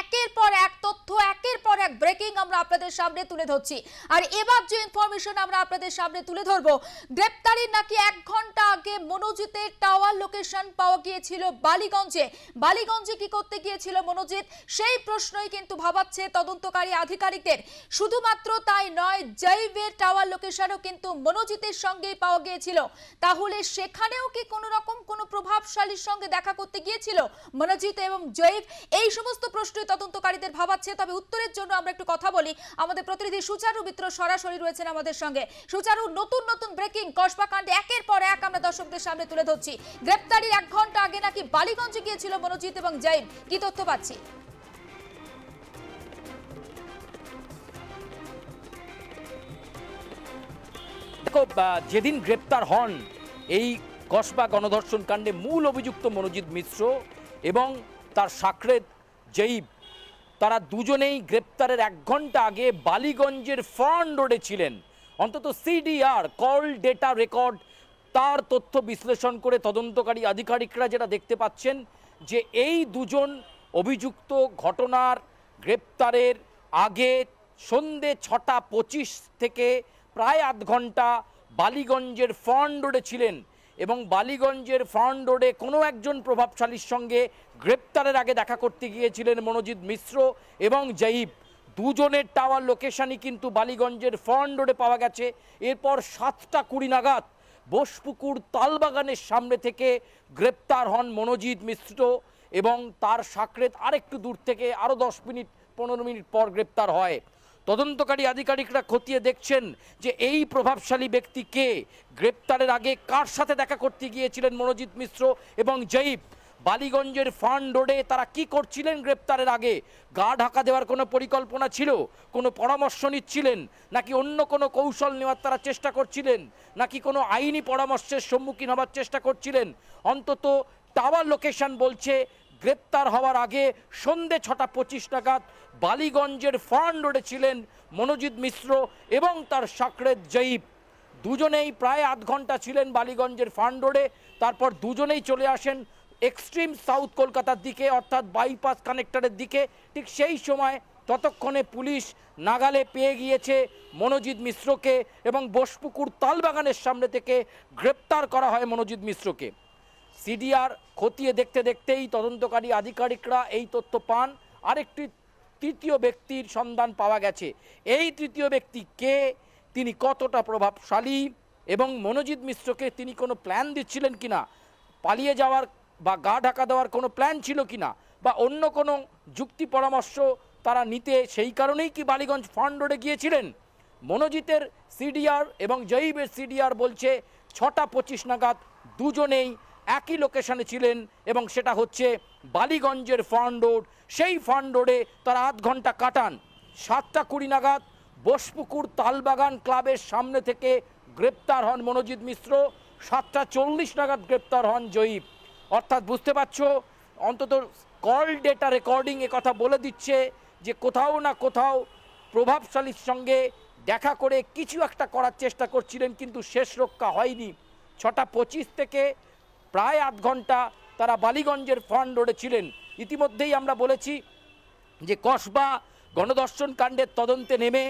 একের পর এক তথ্য, একের পর এক ব্রেকিং আমরা আপনাদের সামনে তুলে ধরছি। আর এবার যে ইনফরমেশন আমরা আপনাদের সামনে তুলে গ্রেপ্তারির নাকি এক ঘণ্টা আগে মনোজিতের টাওয়ার লোকেশন পাওয়া গিয়েছিল বালিগঞ্জে। বালিগঞ্জে কি করতে গিয়েছিল মনোজিৎ? সেই প্রশ্নই কিন্তু ভাবাচ্ছে তদন্তকারী আধিকারিকদের। শুধুমাত্র তাই নয়, জৈবের টাওয়ার লোকেশনও কিন্তু মনোজিতের সঙ্গেই পাওয়া গিয়েছিল। তাহলে সেখানেও কি কোনো রকম কোনো প্রভাবশালীর সঙ্গে দেখা করতে গিয়েছিল মনোজিৎ এবং জৈব? এই সমস্ত প্রশ্নই তদন্তকারীদের ভাবাচ্ছে, তবে উত্তরের জন্য আমরা একটু কথা বলি। আমাদের প্রতিনিধি সুচারু মিত্র সরাসরি রয়েছেন আমাদের সঙ্গে। সুচারু, নতুন নতুন ব্রেকিং কসবা কাণ্ডে একের পর এক আমরা দর্শকদের সামনে তুলে ধরছি। গ্রেপ্তারির এক ঘণ্টা আগে নাকি বালিগঞ্জে গিয়েছিল মনোজিৎ এবং জৈব কি তথ্য পাচ্ছি? যেদিন গ্রেপ্তার হন, এই কসবা গণধর্ষণ কাণ্ডে মূল অভিযুক্ত মনোজিৎ মিশ্র এবং তার সাকরেদ জয়ীব। তারা দুজনেই গ্রেপ্তারের এক ঘণ্টা আগে বালিগঞ্জের ফ্রন্ট রোডে ছিলেন। অন্তত সিডিআর, কল, ডেটা রেকর্ড, তার তথ্য বিশ্লেষণ করে তদন্তকারী আধিকারিকরা যেটা দেখতে পাচ্ছেন যে এই দুজন অভিযুক্ত ঘটনার গ্রেপ্তারের আগে সন্ধে ছটা পঁচিশ থেকে প্রায় আধ ঘণ্টা বালিগঞ্জের ফ্রন্ট রোডে ছিলেন। এবং বালিগঞ্জের ফ্রন্ট রোডে কোনো একজন প্রভাবশালীর সঙ্গে গ্রেপ্তারের আগে দেখা করতে গিয়েছিলেন মনোজিৎ মিশ্র এবং জয়ীব দুজনের টাওয়ার লোকেশনই কিন্তু বালিগঞ্জের ফ্রন্ট রোডে পাওয়া গেছে। এরপর সাতটা কুড়ি নাগাদ বোসপুকুর তালবাগানের সামনে থেকে গ্রেপ্তার হন মনোজিৎ মিশ্র এবং তার সাকরেত আরেকটু দূর থেকে আরও দশ মিনিট, পনেরো মিনিট পর গ্রেপ্তার হয়। তদন্তকারী আধিকারিকরা খতিয়ে দেখছেন যে এই প্রভাবশালী ব্যক্তি কে? গ্রেপ্তারের আগে কার সাথে দেখা করতে গিয়েছিলেন মনোজিৎ মিশ্র এবং জয়ীব বালিগঞ্জের ফান্ড রোডে তারা কি করছিলেন গ্রেপ্তারের আগে? গা ঢাকা দেওয়ার কোনো পরিকল্পনা ছিল? কোনো পরামর্শ নিচ্ছিলেন? নাকি অন্য কোনো কৌশল নেওয়ার তারা চেষ্টা করছিলেন? নাকি কোনো আইনি পরামর্শের সম্মুখীন হবার চেষ্টা করছিলেন? অন্তত টাওয়ার লোকেশন বলছে গ্রেপ্তার হওয়ার আগে সন্ধে ছটা পঁচিশ নাগাদ বালিগঞ্জের ফান্ড রোডে ছিলেন মনোজিৎ মিশ্র এবং তার সাকরেদ জয়ীব দুজনেই প্রায় আধ ঘণ্টা ছিলেন বালিগঞ্জের ফান্ড রোডে, তারপর দুজনেই চলে আসেন এক্সট্রিম সাউথ কলকাতার দিকে, অর্থাৎ বাইপাস কানেক্টরের দিকে। ঠিক সেই সময় ততক্ষণে পুলিশ নাগালে পেয়ে গিয়েছে মনোজিৎ মিশ্রকে এবং বোসপুকুর তালবাগানের সামনে থেকে গ্রেপ্তার করা হয় মনোজিৎ মিশ্রকে। সিডিআর খতিয়ে দেখতে দেখতেই তদন্তকারী আধিকারিকরা এই তথ্য পান। আরেকটি তৃতীয় ব্যক্তির সন্ধান পাওয়া গেছে। এই তৃতীয় ব্যক্তি কে? তিনি কতটা প্রভাবশালী? এবং মনোজিৎ মিশ্রকে তিনি কোনো প্ল্যান দিচ্ছিলেন কিনা? পালিয়ে যাওয়ার বা গা ঢাকা দেওয়ার কোনো প্ল্যান ছিল কিনা? বা অন্য কোনো যুক্তি পরামর্শ তারা নিতে সেই কারণেই কি বালিগঞ্জ ফান্ড রোডে গিয়েছিলেন? মনোজিতের সিডিআর এবং জয়ীবের সিডিআর বলছে, ছটা পঁচিশ নাগাদ দুজনেই একই লোকেশনে ছিলেন এবং সেটা হচ্ছে বালিগঞ্জের ফান্ড রোড সেই ফান্ড রোডে তারা আধ ঘণ্টা কাটান। সাতটা কুড়ি নাগাদ বোসপুকুর তালবাগান ক্লাবের সামনে থেকে গ্রেপ্তার হন মনোজিৎ মিশ্র। সাতটা চল্লিশ নাগাদ গ্রেপ্তার হন জয়ীব অর্থাৎ বুঝতে পারছ, অন্তত কল ডেটা রেকর্ডিং কথা বলে দিচ্ছে যে কোথাও না কোথাও প্রভাবশালীর সঙ্গে দেখা করে কিছু একটা করার চেষ্টা করছিলেন, কিন্তু শেষ রক্ষা হয়নি। ছটা পঁচিশ থেকে প্রায় আধ ঘণ্টা তারা বালিগঞ্জের ফান্ড রোডে ছিলেন। ইতিমধ্যেই আমরা বলেছি যে কসবা গণদর্শন কাণ্ডের তদন্তে নেমে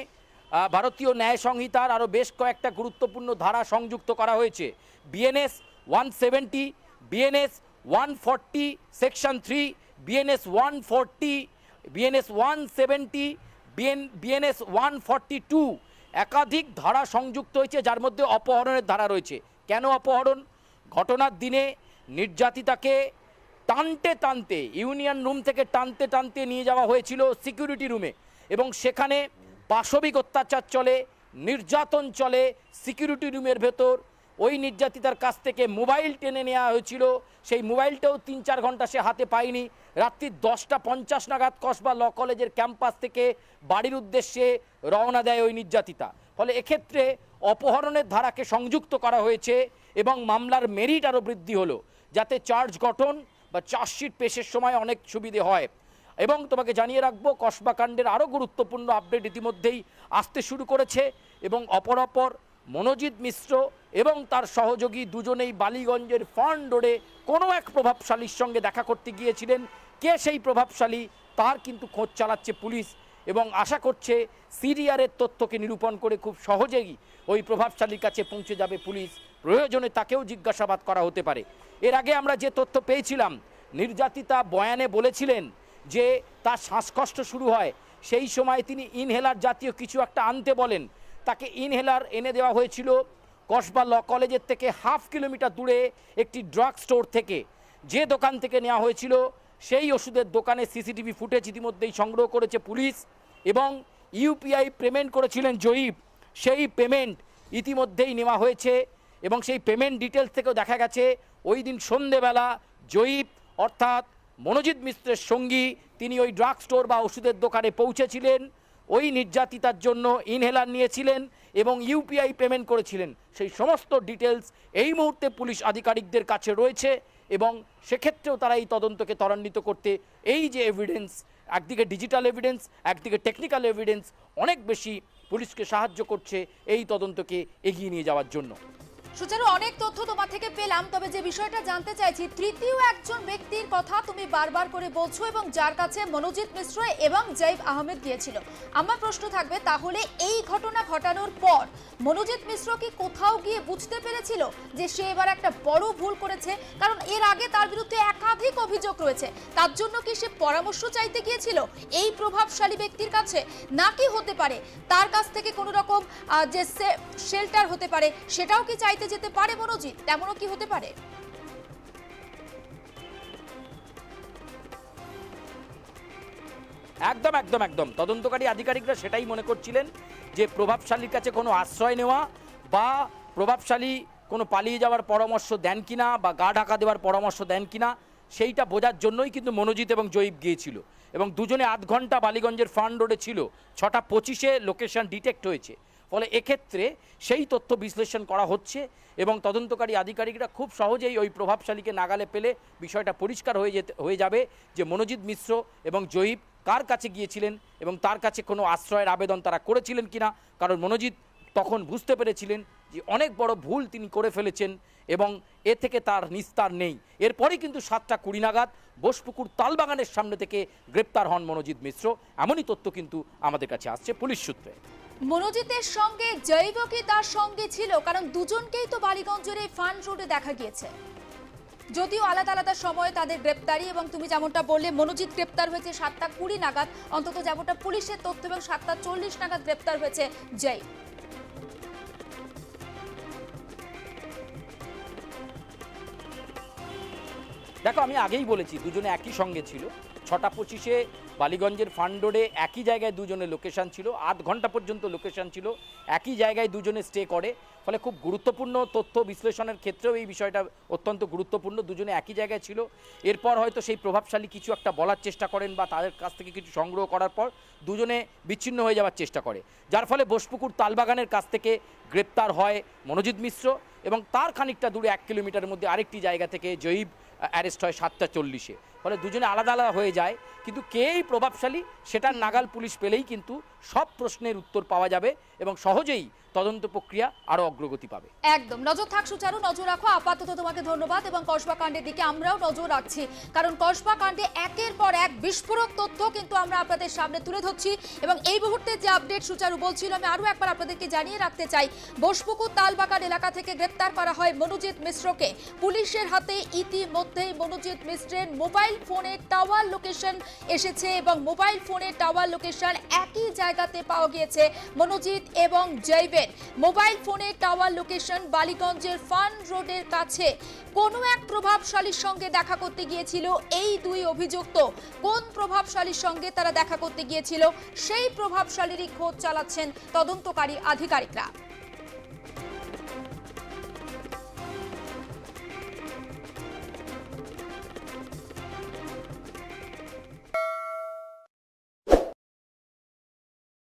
ভারতীয় ন্যায় সংহিতার আরও বেশ কয়েকটা গুরুত্বপূর্ণ ধারা সংযুক্ত করা হয়েছে। BNS one seventy BNS one forty section three BNS one forty BNS one seventy BN BNS one forty two একাধিক ধারা সংযুক্ত হয়েছে, যার মধ্যে অপহরণের ধারা রয়েছে। কেন অপহরণ? ঘটনার দিনে নির্যাতিতাকে টানতে টানতে, ইউনিয়ন রুম থেকে টানতে টানতে নিয়ে যাওয়া হয়েছিল সিকিউরিটি রুমে এবং সেখানে পাশবিক অত্যাচার চলে, নির্যাতন চলে সিকিউরিটি রুমের ভেতর। ওই নির্যাতিতার কাছ থেকে মোবাইল টেনে নেওয়া হয়েছিল। সেই মোবাইলটাও তিন চার ঘণ্টা সে হাতে পায়নি। রাত্রি দশটা পঞ্চাশ নাগাদ কসবা ল কলেজের ক্যাম্পাস থেকে বাড়ির উদ্দেশ্যে রওনা দেয় ওই নির্যাতিতা। ফলে এক্ষেত্রে অপহরণের ধারাকে সংযুক্ত করা হয়েছে এবং মামলার মেরিট আরও বৃদ্ধি হলো, যাতে চার্জ গঠন বা চার্জশিট পেশের সময় অনেক সুবিধে হয়। এবং তোমাকে জানিয়ে রাখব কসবাকাণ্ডের আরও গুরুত্বপূর্ণ আপডেট ইতিমধ্যেই আসতে শুরু করেছে এবং অপরাপর মনোজিৎ মিশ্র এবং তার সহযোগী দুজনেই বালিগঞ্জের ফান্ড রোডে কোনো এক প্রভাবশালীর সঙ্গে দেখা করতে গিয়েছিলেন। কে সেই প্রভাবশালী? তার কিন্তু খোঁজ চালাচ্ছে পুলিশ এবং আশা করছে সিরিয়ারের তথ্যকে নিরূপণ করে খুব সহজেই ওই প্রভাবশালীর কাছে পৌঁছে যাবে পুলিশ। প্রয়োজনে তাকেও জিজ্ঞাসাবাদ করা হতে পারে। এর আগে আমরা যে তথ্য পেয়েছিলাম, নির্যাতিতা বয়ানে বলেছিলেন যে তার শ্বাসকষ্ট শুরু হয়। সেই সময় তিনি ইনহেলার জাতীয় কিছু একটা আনতে বলেন। তাকে ইনহেলার এনে দেওয়া হয়েছিল। কসবা ল কলেজের থেকে হাফ কিলোমিটার দূরে একটি ড্রাগ স্টোর থেকে। যে দোকান থেকে নেওয়া হয়েছিল, সেই ওষুধের দোকানে সিসিটিভি ফুটেজ ইতিমধ্যেই সংগ্রহ করেছে পুলিশ এবং ইউপিআই পেমেন্ট করেছিলেন জয়ীব সেই পেমেন্ট ইতিমধ্যেই নেওয়া হয়েছে এবং সেই পেমেন্ট ডিটেলস থেকেও দেখা গেছে, ওই দিন সন্ধেবেলা জয়ীব অর্থাৎ মনোজিৎ মিশ্রের সঙ্গী তিনি ওই ড্রাগ স্টোর বা ওষুধের দোকানে পৌঁছেছিলেন। ওই নির্যাতিতার জন্য ইনহেলার নিয়েছিলেন এবং ইউপিআই পেমেন্ট করেছিলেন। সেই সমস্ত ডিটেলস এই মুহূর্তে পুলিশ আধিকারিকদের কাছে রয়েছে এবং সেক্ষেত্রেও তারা এই তদন্তকে ত্বরান্বিত করতে এই যে এভিডেন্স একদিকে ডিজিটাল এভিডেন্স একদিকে টেকনিক্যাল এভিডেন্স অনেক বেশি পুলিশকে সাহায্য করছে এই তদন্তকে এগিয়ে নিয়ে যাওয়ার জন্য। সুচারু, অনেক তথ্য তোমার থেকে পেলাম, তবে যে বিষয়টা জানতে চাইছি, তৃতীয় একজন ব্যক্তির কথা তুমি বারবার করে বলছো এবং যার কাছে মনোজিৎ মিশ্র এবং জৈব আহমেদ গিয়েছিল। আমার প্রশ্ন থাকবে, তাহলে এই ঘটনা ঘটানোর পর মনোজিৎ মিশ্র কি কোথাও গিয়ে বুঝতে পেরেছিল যে সে এবার একটা বড় ভুল করেছে? কারণ এর আগে তার বিরুদ্ধে একাধিক অভিযোগ রয়েছে। তার জন্য কি সে পরামর্শ চাইতে গিয়েছিল এই প্রভাবশালী ব্যক্তির কাছে? নাকি হতে পারে তার কাছ থেকে কোনো রকম যে শেল্টার হতে পারে, সেটাও কি চাইতে যেতে পারে মনোজিৎ? তেমনও কি হতে পারে? একদম একদম একদম। তদন্তকারী আধিকারিকরা সেটাই মনে করছিলেন যে প্রভাবশালীর কাছে কোনো আশ্রয় নেওয়া বা প্রভাবশালী কোনো পালিয়ে যাওয়ার পরামর্শ দেন কিনা বা গা ঢাকা দেওয়ার পরামর্শ দেন কিনা, সেইটা বোঝার জন্যই কিন্তু মনোজিৎ এবং জয়ীব গিয়েছিল। এবং দুজনে আধ ঘণ্টা বালিগঞ্জের ফান্ড রোডে ছিল। ছটা পঁচিশে লোকেশন ডিটেক্ট হয়েছে। ফলে এক্ষেত্রে সেই তথ্য বিশ্লেষণ করা হচ্ছে এবং তদন্তকারী আধিকারিকরা খুব সহজেই ওই প্রভাবশালীকে নাগালে পেলে বিষয়টা পরিষ্কার হয়ে যেতে, হয়ে যাবে যে মনোজিৎ মিশ্র এবং জয়ীব কার কাছে গিয়েছিলেন এবং তার কাছে কোনো আশ্রয়ের আবেদন তারা করেছিলেন কিনা? কারণ মনোজিৎ তখন বুঝতে পেরেছিলেন যে অনেক বড় ভুল তিনি করে ফেলেছেন এবং এ থেকে তার নিস্তার নেই। এরপরে কিন্তু সাতটা কুড়ি নাগাদ বোসপুকুর তালবাগানের সামনে থেকে গ্রেপ্তার হন মনোজিৎ মিশ্র। এমনই তথ্য কিন্তু আমাদের কাছে আসছে পুলিশ সূত্রে। মনোজিতের সঙ্গে জৈব কি তার সঙ্গে ছিল? কারণ দুজনকেই তো বালিগঞ্জের এই ফান্ড রোডে দেখা গিয়েছে। যদিও আলাদা আলাদা সময়ে তাদের গ্রেপ্তারি এবং তুমি যেমনটা বললে, মনোজিৎ গ্রেপ্তার হয়েছে সাতটা কুড়ি নাগাদ, অন্তত যেমনটা পুলিশের তথ্য এবং সাতটা চল্লিশ নাগাদ গ্রেপ্তার হয়েছে জয়। দেখো, আমি আগেই বলেছি, দুজনে একই সঙ্গে ছিল। ছটা পঁচিশে বালিগঞ্জের ফান্ড রোডে একই জায়গায় দুজনের লোকেশন ছিল, আধ ঘণ্টা পর্যন্ত লোকেশন ছিল, একই জায়গায় দুজনে স্টে করে। ফলে খুব গুরুত্বপূর্ণ তথ্য বিশ্লেষণের ক্ষেত্রেও এই বিষয়টা অত্যন্ত গুরুত্বপূর্ণ, দুজনে একই জায়গায় ছিল। এরপর হয়তো সেই প্রভাবশালী কিছু একটা বলার চেষ্টা করেন বা তাদের কাছ থেকে কিছু সংগ্রহ করার পর দুজনে বিচ্ছিন্ন হয়ে যাওয়ার চেষ্টা করে। যার ফলে বোসপুকুর তালবাগানের কাছ থেকে গ্রেপ্তার হয় মনোজিৎ মিশ্র এবং তার খানিকটা দূরে এক কিলোমিটারের মধ্যে আরেকটি জায়গা থেকে জয়ীব অ্যারেস্ট হয় সাতটা চল্লিশে। ফলে দুজনে আলাদা আলাদা হয়ে যায়। কিন্তু কেই প্রভাবশালী, সেটার নাগাল পুলিশ পেলেই কিন্তু সব প্রশ্নের উত্তর পাওয়া যাবে এবং সহজেই তদন্ত প্রক্রিয়া আরও অগ্রগতি পাবে। একদম। নজর থাক সুচারু, নজর রাখো। আপাতত তোমাকে ধন্যবাদ এবং কসবা কাণ্ডের দিকে আমরাও নজর রাখছি। কারণ কসবা কাণ্ডে একের পর এক বিস্ফোরক তথ্য কিন্তু আমরা আপনাদের সামনে তুলে ধরছি এবং এই মুহূর্তে যে আপডেট সুচারু বলছিল, আমি আরও একবার আপনাদেরকে জানিয়ে রাখতে চাই। বোসপুকুর তালবাগান এলাকা থেকে গ্রেপ্তার করা হয় মনোজিৎ মিশ্রকে। পুলিশের হাতে ইতিমধ্যেই মনোজিৎ মিশ্রের মোবাইল ফোনে টাওয়ার লোকেশন এসেছে এবং মোবাইল ফোনে টাওয়ার লোকেশন একই জায়গাতে পাওয়া গিয়েছে। মনোজিৎ এবং জৈবের মোবাইল ফোনের টাওয়ার লোকেশন বালিগঞ্জের ফান রোডের কাছে। কোনো এক প্রভাবশালীর সঙ্গে দেখা করতে গিয়েছিল এই দুই অভিযুক্ত। কোন প্রভাবশালীর সঙ্গে তারা দেখা করতে গিয়েছিল, সেই প্রভাবশালীরই খোঁজ চালাচ্ছেন তদন্তকারী আধিকারিকরা।